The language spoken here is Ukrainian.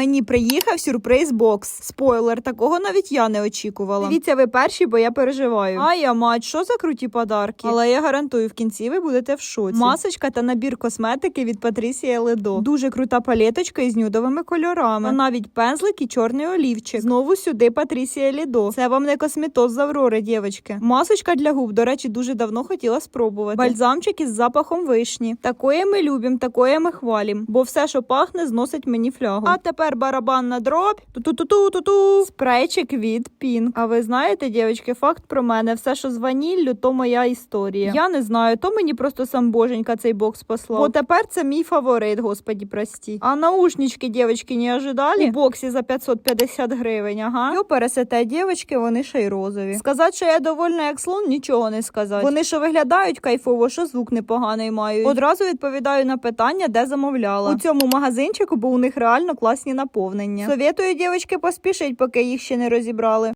Мені приїхав сюрприз бокс. Спойлер, такого навіть я не очікувала. Дивіться, ви перші, бо я переживаю. А я мать, що за круті подарки? Але я гарантую, в кінці ви будете в шоці. Масочка та набір косметики від Патрісія Ледо. Дуже крута палеточка із нюдовими кольорами. А навіть пензлик і чорний олівчик. Знову сюди Патрісія Ледо. Це вам не косметоз з Аврори, дівчатки. Масочка для губ, до речі, дуже давно хотіла спробувати. Бальзамчик із запахом вишні. Такое ми любимо, такое ми хвалім. Бо все, що пахне, зносить мені флягу. А тепер барабан на дроб. Ту-ту-ту-ту-ту-ту. Спрейчик від Пінк. А ви знаєте, дівчатки, факт про мене. Все, що з ваніллю, то моя історія. Я не знаю, то мені просто сам боженька цей бокс послав. Бо тепер це мій фаворит, господі, прості. А наушнички, дівчатки, не ожидали? У боксі за 550 гривень, ага. Йо пересете, дівчатки, вони ще й розові. Сказати, що я довольна як слон, нічого не сказати. Вони що виглядають кайфово, що звук непоганий мають. Одразу відповідаю на питання, де замовляла. У цьому магазинчику, бо у них реально класні наповнення. Совєтую, дівчатки, поспішить, поки їх ще не розібрали.